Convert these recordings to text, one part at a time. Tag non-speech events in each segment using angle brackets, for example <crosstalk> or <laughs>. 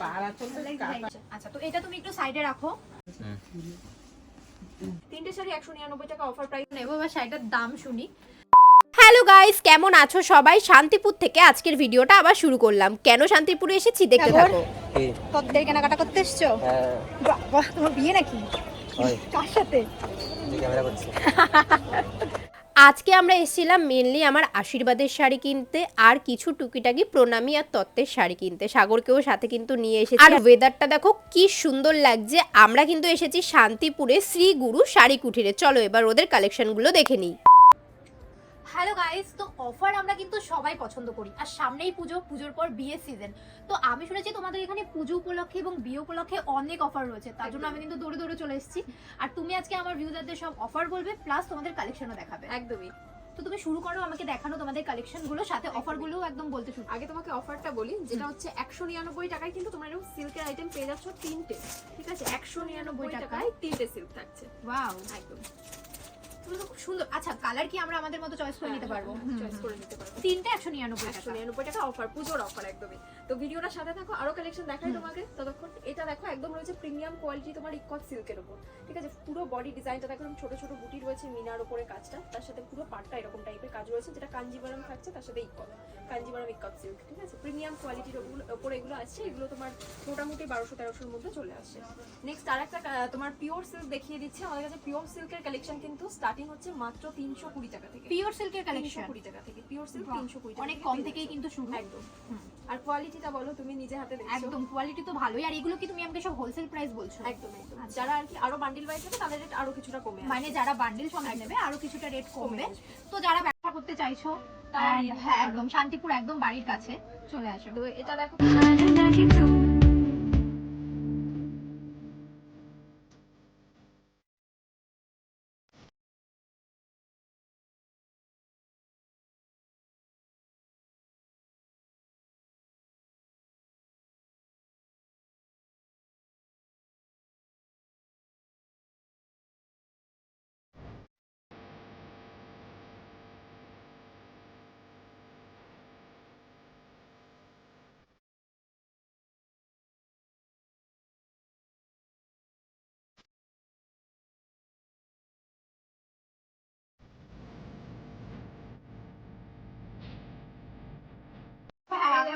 পাড়া চলতে কাটা। আচ্ছা তো এটা তুমি একটু সাইডে রাখো। তিনটে শাড়ি একশো নিরানব্বই টাকা অফার প্রাইস নেব বা শাড়িটার দাম শুনি। হ্যালো গাইস কেমন আছো সবাই? শান্তিপুর থেকে আজকের ভিডিওটা আবার শুরু করলাম। কেন শান্তিপুরে এসেছি? দেখতে? থাকো। তোদের কেনাকাটা করতে এসছো? হ্যাঁ। বাহ তোমার বিয়ে নাকি? কার সাথে? ক্যামেরা করছি <laughs> আজকে আমরা এসেছিলাম মেনলি আমার আশীর্বাদের শাড়ি কিনতে আর কিছু টুকিটাকি প্রণামী আর তত্ত্বের শাড়ি কিনতে। সাগরকেও সাথে কিন্তু নিয়ে এসেছি। আর ওয়েদারটা দেখো কি সুন্দর লাগছে। আমরা কিন্তু এসেছি শান্তিপুরে শ্রী গুরু শাড়ি কুঠিরে চলো এবার ওদের কালেকশনগুলো দেখে নিই। হ্যালো গাইস তো অফার আমরা কিন্তু সবাই পছন্দ করি। আর সামনেই পুজো পুজোর পর বিয়ে সিজন তো আমি শুনেছি তোমাদের এখানে পুজো উপলক্ষে এবং বিয়ে উপলক্ষে অনেক অফার রয়েছে তার জন্য আমি কিন্তু দৌড়ে দৌড়ে চলে এসেছি। আর তুমি আজকে আমার ভিউজারদের সব অফার বলবে প্লাস তোমাদের কালেকশনও দেখাবে। একদমই। তো তুমি শুরু করো আমাকে দেখানো তোমাদের কালেকশনগুলো সাথে অফারগুলো একদম বলতে শুরু আগে তোমাকে অফারটা বলি যেটা হচ্ছে একশো নিরানব্বই টাকায় কিন্তু তোমরা এরকম সিল্কের আইটেম পেয়ে যাচ্ছ তিনটে ঠিক আছে? একশো নিরানব্বই টাকায়। তিনটে সিল্ক থাকছে। ওয়াও একদম খুব সুন্দর। আচ্ছা কালার কি আমরা আমাদের মতো চয়েস করে নিতে পারব? চয়েস করে নিতে পারব। তিনটে একশো নিরানব্বই একশো নিরানব্বই টাকা অফার পুজোর অফার একদমই। তো ভিডিওটার সাথে থাকো আরও কালেকশন দেখাই তোমাকে। ততক্ষণ এটা দেখো একদম রয়েছে প্রিমিয়াম কোয়ালিটি তোমার ইকট সিল্কের উপর। ঠিক আছে? পুরো বডি ডিজাইনটা দেখো ছোট ছোট বুটি রয়েছে মিনার উপরে কাজটা। তার সাথে পুরো পাটটা এরকম টাইপের কাজ রয়েছে যেটা কাঞ্জিবরম থাকছে তার সাথে ইকট কাঞ্জিবরম ইকট সিল্ক ঠিক আছে? প্রিমিয়াম কোয়ালিটির উপরে এগুলো আসছে এগুলো তোমার মোটামুটি বারোশো তেরোশোর মধ্যে চলে আসছে। নেক্সট আর একটা তোমার পিওর সিল্ক দেখিয়ে দিচ্ছে। আমাদের কাছে পিওর সিল্কের কালেকশন কিন্তু স্টার্টিং হচ্ছে মাত্র তিনশো কুড়ি টাকা থেকে। পিওর সিল্কের কালেকশন কুড়ি টাকা থেকে পিওর সিল্ক তিনশো কুড়ি অনেক কম থেকেই কিন্তু শুরু? একদম। আর কোয়ালিটিটা বলো তুমি নিজে হাতে একদম কোয়ালিটি তো ভালোই। আর এগুলো কি তুমি আমাকে সব হোলসেল প্রাইস বলছো? একদম একদম। আচ্ছা। যারা আর কি আরও বান্ডিল ওয়াইজ নেবে তাদের রেট আরও কিছুটা কমে মানে যারা বান্ডেল সমেত নেবে আরও কিছুটা রেট কমবে। তো যারা ব্যবসা করতে চাইছো হ্যাঁ একদম শান্তিপুর একদম বাড়ির কাছে চলে আসো। তো এটা দেখো।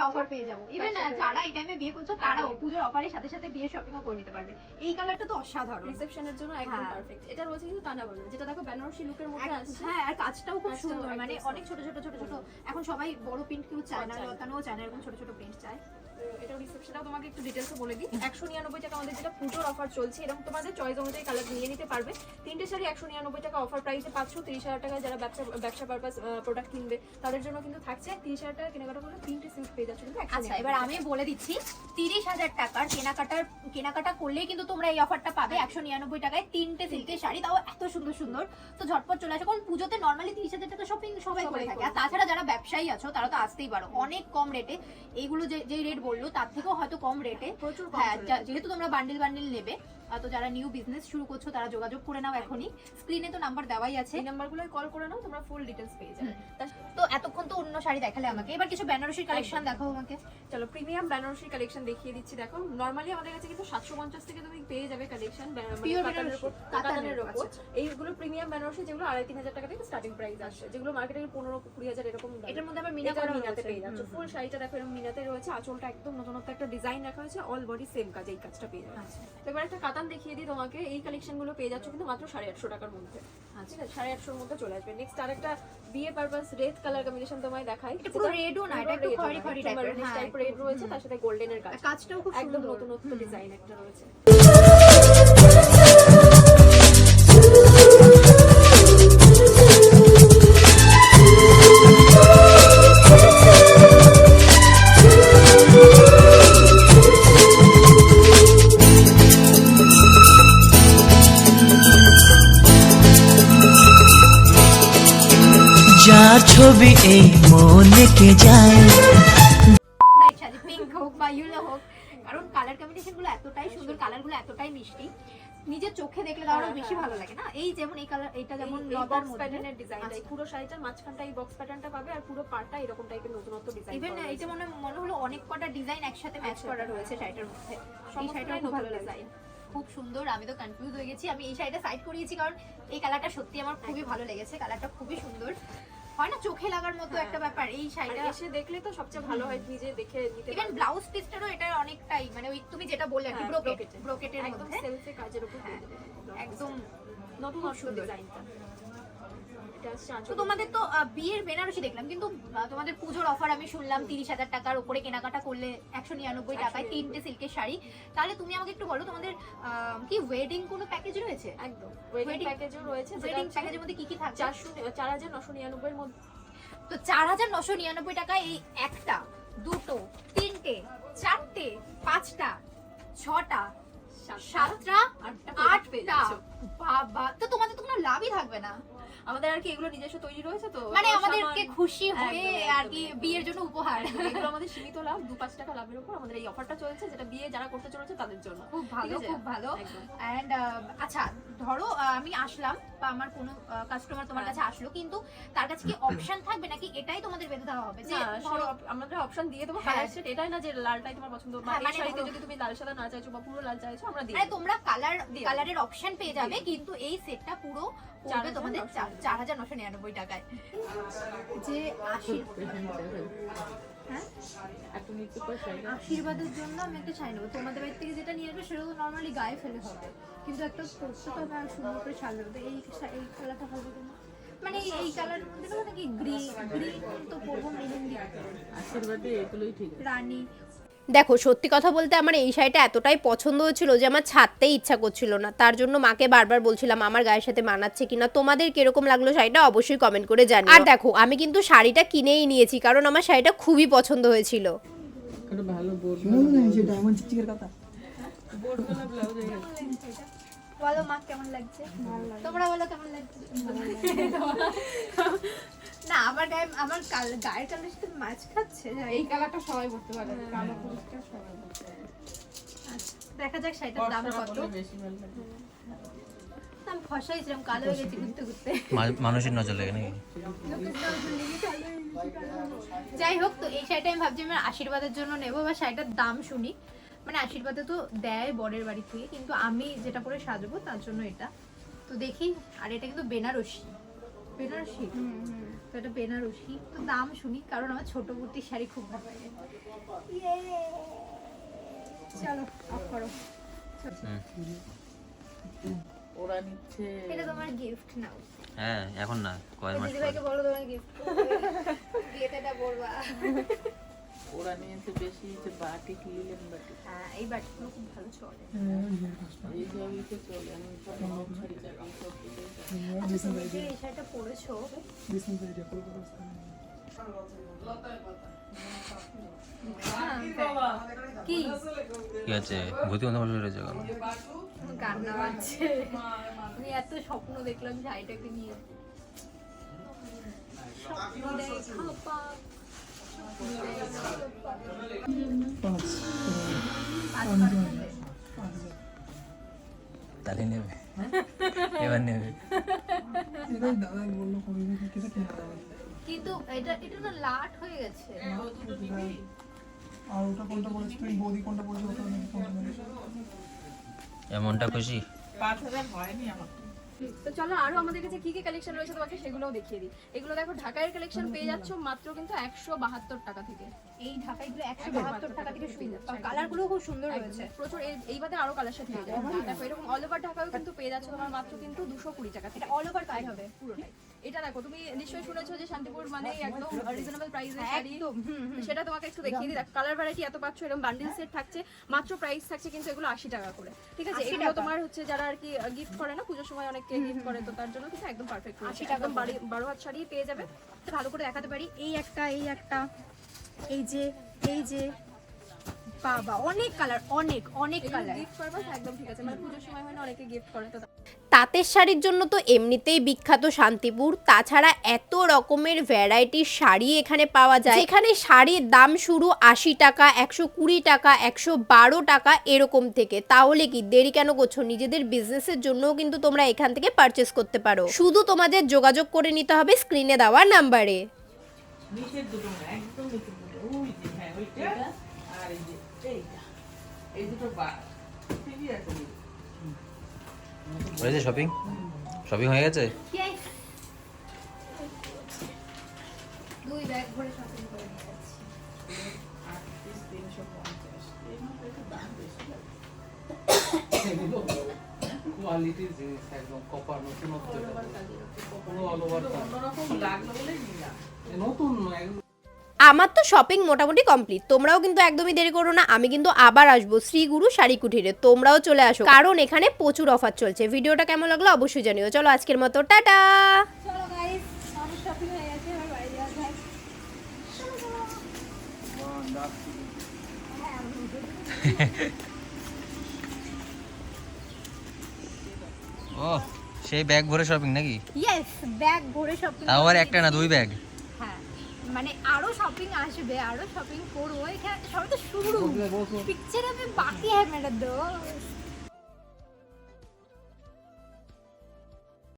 অফার হ্যাঁ, পেয়ে যাব। ইভেন যারা এই টাইমে বিয়ে করছ তারাও পুজোর অফারের সাথে সাথে বিয়ে শপিংও করে নিতে পারবে। এই কালারটা তো অসাধারণ। রিসেপশনের জন্য একদম হ্যাঁ। পারফেক্ট এটা রয়েছে কিন্তু টানা বানা যেটা দেখো বেনারসি লুকের মধ্যে আছে। হ্যাঁ আর কাজটাও খুব সুন্দর। মানে অনেক ছোট ছোট ছোট ছোট। এখন সবাই বড় প্রিন্ট কেউ চায় না। চায় না। লতানোও চায় না এরকম ছোট ছোট প্রিন্ট চায়। তো রিসেপশনটাও তোমাকে একটু ডিটেলসে বলে দিই। একশো নিরানব্বই টাকা আমাদের যেটা পুজোর অফার চলছে এরকম তোমাদের চয়েস অনুযায়ী কালার নিয়ে নিতে পারবে। তিনটে শাড়ি একশো নিরানব্বই টাকা অফার প্রাইসে পাচ্ছ। তিরিশ হাজার টাকা যারা ব্যবসা ব্যবসা পারপাস প্রোডাক্ট কিনবে তাদের জন্য কিন্তু থাকছে। তিরিশ হাজার টাকা কেনাকাটা করলে তিনটে সিল্ক পেয়ে যাচ্ছ কিন্তু আচ্ছা এবার আমি বলে দিচ্ছি তিরিশ হাজার টাকার কেনাকাটার কেনাকাটা করলেই কিন্তু তোমরা এই অফারটা পাবে। একশো নিরানব্বই টাকায় তিনটে সিল্কের শাড়ি তাও এত সুন্দর সুন্দর। তো ঝটপট চলে আসো কারণ পুজোতে নর্মালি তিরিশ হাজার টাকা শপিং সবাই করে থাকে। আর তাছাড়া যারা ব্যবসায়ী আছো তারা তো আসতেই পারো। অনেক কম রেটে এইগুলো যে যেই রেট বলল তার থেকেও হয়তো কম রেটে প্রচুর হ্যাঁ যেহেতু তোমরা বান্ডিল বান্ডিল নেবে তো যারা নিউ বিজনেস শুরু করছ তারা যোগাযোগ করে নাও এখনই। স্ক্রিনে তো নাম্বার দেওয়াই আছে। এই নাম্বারগুলোয় কল করে নাও তোমরা ফুল ডিটেলস পেয়ে যাবে। তো এতক্ষণ তো অন্য শাড়ি দেখালে আমাকে। এবার কিছু বেনারসির কালেকশন দেখাও আমাকে। চলো প্রিমিয়াম বেনারসি কালেকশন দেখিয়ে দিচ্ছি। দেখো নর্মালি আমাদের কাছে কিন্তু সাতশো পঞ্চাশ থেকে তুমি পেয়ে যাবে কালেকশন কাতানের বেনারসি। আচ্ছা, এইগুলো প্রিমিয়াম বেনারসি যেগুলো আড়াই তিন হাজার টাকা থেকে স্টার্টিং প্রাইস আসছে। যেগুলো মার্কেটে পনেরো কুড়ি হাজার এরকম এটার মধ্যে আবার মিনা মিনাতে পেয়ে যাচ্ছে। ফুল শাড়িটা দেখো এরকম মিনাতে রয়েছে। আঁচলটা একদম নতুনত্ব একটা ডিজাইন রাখা হয়েছে অল বডি সেম কাজ এই কাজটা পেয়ে যাবে আচ্ছা। তো এবার একটা কাতান দেখিয়ে দিই তোমাকে এই কালেকশনগুলো পেয়ে যাচ্ছ কিন্তু মাত্র সাড়ে আটশো টাকার মধ্যে। আচ্ছা। ঠিক আছে? সাড়ে আটশোর মধ্যে চলে আসবে। নেক্সট আর একটা বিয়ে পারপাস রেড কালার কম্বিনেশন তোমায় দেখাই। এটা পুরো রেডও না এটা একটু খয়েরি খয়েরি টাইপের রেড রয়েছে তার সাথে গোল্ডেনের কাজ। কাজটাও খুব একদম নতুনত্ব ডিজাইন একটা রয়েছে। ছবি এই মনেকে যায়? পিঙ্ক হোক বা ইয়েলো হোক কারণ কালার কম্বিনেশনগুলো এতটাই সুন্দর কালারগুলো এতটাই মিষ্টি। নিজের চোখে দেখলে আরও বেশি ভালো লাগে না? এই যেমন এই কালার এটা যেমন লতার মধ্যে প্যাটার্নের ডিজাইনটা আচ্ছা। পুরো শাড়িটার মাঝখানটা এই বক্স প্যাটার্নটা পাবে আর পুরো পাড়টা এরকম টাইপের নতুনত্ব ডিজাইন ইভেন এটা মনে মনে হলো অনেক কটা ডিজাইন একসাথে ম্যাচ একসাথে। করা রয়েছে শাড়িটার মধ্যে। এই শাড়িটা খুব ভালো design। খুব সুন্দর আমি তো কনফিউজ হয়ে গেছি। আমি এই শাড়িটা সাইড করিয়েছি কারণ এই কালারটা সত্যি আমার খুবই ভালো লেগেছে কালারটা খুবই সুন্দর। হয় না চোখে লাগার মতো হ্যাঁ। একটা ব্যাপার এই শাড়িটা এসে দেখলে তো সবচেয়ে ভালো হয় নিজে দেখে নিতে ইভেন ব্লাউজ পিসটারও এটা অনেকটাই মানে ওই তুমি যেটা বললে আর হ্যাঁ, ব্রোকেট brocade। ব্রোকেটের একদম মধ্যে সেলফে কাজের উপর হ্যাঁ। একদম নতুন সুন্দর। ডিজাইনটা তো তোমাদের তো বিয়ের বেনারসি দেখলাম কিন্তু তোমাদের পুজোর অফার আমি শুনলাম তিরিশ হাজার টাকার উপরে কেনাকাটা করলে একশো নিরানব্বই টাকায় তিনটে সিল্কের শাড়ি। তাহলে তুমি আমাকে একটু বলো তোমাদের কি ওয়েডিং কোনো প্যাকেজ রয়েছে? একদম ওয়েডিং প্যাকেজও রয়েছে ওয়েডিং প্যাকেজের মধ্যে কি কি থাকছে চার হাজার নশো নিরানব্বই মধ্যে। তো চার হাজার নশো নিরানব্বই টাকায় এই একটা দুটো তিনটে চারটে পাঁচটা ছটা সাতটা। আটটা আটটা। বাবা তো তোমাদের তো কোনো লাভই থাকবে না। আমাদের আর কি এগুলো নিজস্ব তৈরি রয়েছে তো মানে আমাদেরকে খুশি হয়ে আর কি বিয়ের জন্য উপহার। <laughs> এগুলো আমাদের সীমিত লাভ দু পাঁচ টাকা লাভের উপর আমাদের এই অফারটা চলছে যেটা বিয়ে যারা করতে চলেছে তাদের জন্য। খুব ভালো খুব ভালো। অ্যান্ড আচ্ছা ধরো আমি আসলাম বা আমার কোনো কাস্টমার তোমার হ্যাঁ। কাছে আসলো কিন্তু তার কাছে কি অপশন থাকবে নাকি এটাই তোমাদের বেঁধে দেওয়া হবে? যে আমরা অপশন দিয়ে দেবো হ্যাঁ। কালার সেট এটাই না যে লালটাই তোমার পছন্দ বা হ্যাঁ, এই মানে শাড়িতে যদি তুমি লাল সাদা না চাইছো বা পুরো লাল চাইছো আমরা দিয়ে মানে তোমরা কালার কালারের অপশন পেয়ে যাবে কিন্তু এই সেটটা পুরো পড়বে তোমাদের চার হাজার নশো নিরানব্বই টাকায়। যে হ্যাঁ? আশীর্বাদের জন্য আমি একটা চাই নেব। তোমাদের বাড়ি থেকে যেটা নিয়ে আসবে সেটা তো নর্মালি গায়ে ফেলে হবে। কিন্তু একটা পরতে তো হবে সুন্দর করে সাজাবে। তো এই এই কালারটা হবে কিনা মানে এই- কালারের মধ্যে নাকি গ্রিন গ্রিন তো পরবো মেহেন্দি। আশীর্বাদে এগুলোই ঠিক রানী দেখো সত্যি কথা বলতে আমার এই শাড়িটা এতটাই পছন্দ হয়েছিল যে আমার ছাড়তেই ইচ্ছা করছিল না। তার জন্য মাকে বারবার বলছিলাম আমার গায়ের সাথে মানাচ্ছে কিনা তোমাদের কীরকম লাগল শাড়িটা অবশ্যই কমেন্ট করে জানিও। আর দেখো আমি কিন্তু শাড়িটা কিনেই নিয়েছি কারণ আমার শাড়িটা খুবই পছন্দ হয়েছিল। ভালো কথা। বালা হয়ে মা কেমন লাগছে? তোমরা বলো কেমন লাগছে? না আমার গায়ে আমার কাল- গায়ের কালার সাথে ম্যাচ খাচ্ছে? এই কালারটা সবাই পড়তে পারে। কালো পরিষ্কার সবাই পারে। আচ্ছা, দেখা যাক শাড়িটার দাম কত। কালো হয়ে গেছি ঘুরতে ঘুরতে। মানুষের নজর লাগে নাকি? যাই হোক তো এই শাড়িটা আমি ভাবছি আমার আশীর্বাদের জন্য নেব বা শাড়িটার দাম শুনি। মানে আশীর্বাদে তো দেয় বরের বাড়ি থেকে কিন্তু আমি যেটা পরে সাজবো তার জন্য এটা। তো দেখি আর এটা কিন্তু বেনারসি। বেনারসি? তো এটা বেনারসি। তো দাম শুনি কারণ আমার ছোট বুটির শাড়ি খুব ভালো লাগে। চলো অফ করো। ওরা নিচ্ছে এটা তোমার গিফট নাও। হ্যাঁ এখন না কয় মাস দিদি ভাইকে বলো তোমার গিফট <laughs> পড়বা ওরা নিয়েছে বেশি যে বাটি লিলেন বাটি? হ্যাঁ এই বাটিগুলো খুব ভালো চলে। এই চলে আমি তো নরম শাড়ি চাই এই সব দিকেই চাই। আচ্ছা শাড়িটা পরেছো কি কি আছে? ভূতি মতো বলে রয়েছে কেন? কান্না পাচ্ছে আমি এত স্বপ্ন দেখলাম শাড়িটাকে নিয়ে। স্বপ্ন দেখা তাহলে নেবে। এবার নেবে। কিন্তু এটা এটা না লাট হয়ে গেছে। আর ওটা কোনটা বলেছিস তুই বৌদি কোনটা ওটা এমনটা খুশি? পাঁচ হাজার হয়নি আমার তো চলো আরও আমাদের কাছে কি কি কালেকশন রয়েছে তোমাকে সেগুলোও দেখিয়ে দিই। এগুলো দেখো ঢাকায়ের কালেকশন পেয়ে যাচ্ছ মাত্র কিন্তু একশো বাহাত্তর টাকা থেকে। এই ঢাকাইগুলো একশো বাহাত্তর টাকা থেকে শুরু কালারগুলো খুব সুন্দর রয়েছে। প্রচুর এই- বাদে আরও কালার পেয়ে যাবে দেখো এরকম অল ওভার ঢাকাও কিন্তু পেয়ে যাচ্ছে তোমার মাত্র কিন্তু দুশো কুড়ি টাকা থেকে। এটা অল ওভার কাজ হবে পুরোটাই। এটা দেখো তুমি নিশ্চয়ই শুনেছো যে শান্তিপুর মানে একদম রিজনেবল প্রাইসের শাড়ি। একদম। হুম হুম। সেটা তোমাকে একটু দেখিয়ে দিই। কালার ভ্যারাইটি এত পাচ্ছ এরকম বান্ডিল সেট থাকছে মাত্র প্রাইস থাকছে কিন্তু এগুলো আশি টাকা করে। ঠিক আছে? 80 এগুলো তোমার হচ্ছে যারা আর কি গিফট করে না পুজোর সময় অনেকে গিফট করে তো তার জন্য কিন্তু একদম পারফেক্ট 80 আছে টাকা একদম বারো হাত শাড়ি পেয়ে যাবে। ভালো করে দেখাতে পারি। এই একটা এই একটা এই যে এই যে বাবা অনেক কালার অনেক অনেক কালার গিফট পারপাস একদম ঠিক আছে। মানে পুজোর সময় হয় না অনেকে গিফট করে তো তাঁতের শাড়ির জন্য তো এমনিতেই বিখ্যাত শান্তিপুর। তাছাড়া এত রকমের ভ্যারাইটির শাড়ি এখানে পাওয়া যায়। এখানে শাড়ির দাম শুরু আশি টাকা একশো কুড়ি টাকা একশো বারো টাকা এরকম থেকে। তাহলে কি দেরি কেন করছ? নিজেদের বিজনেসের জন্যও কিন্তু তোমরা এখান থেকে পারচেস করতে পারো। শুধু তোমাদের যোগাযোগ করে নিতে হবে স্ক্রিনে দেওয়া নাম্বারে নিচের দুটো একদম নিচের দুটো। ওই যে হ্যাঁ ওইটা। এই দুটো বাদ ঠিকই আছে হয়েছে শপিং শপিং হয়ে গেছে? দুই ব্যাগ ভরে শপিং করে নিয়ে যাচ্ছি। আট পিস তিনশো পঞ্চাশ। এর মধ্যে একটু দাম বেশি কোয়ালিটির জিনিস একদম কপার। পুরো লাগল নিলাম। নতুন একদম আমার তো শপিং মোটামুটি কমপ্লিট তোমরাও কিন্তু একদমই দেরি করো না আমি কিন্তু আবার আসব শ্রীগুরু শাড়ি কুঠিরে তোমরাও চলে আসো। কারণ এখানে প্রচুর অফার চলছে। ভিডিওটা কেমন লাগল অবশ্যই জানিও। চলো আজকের মতো টাটা! হয়ে ও সেই ব্যাগ ভরে শপিং নাকি? ইয়েস ব্যাগ ভরে শপিং তাও আবার একটা না দুই ব্যাগ মানে আরও শপিং আসবে আরও শপিং করব। এখানে সবাই তো শুরু পিকচার আমি বাকি হ্যাঁ ম্যাডাম দোস্ত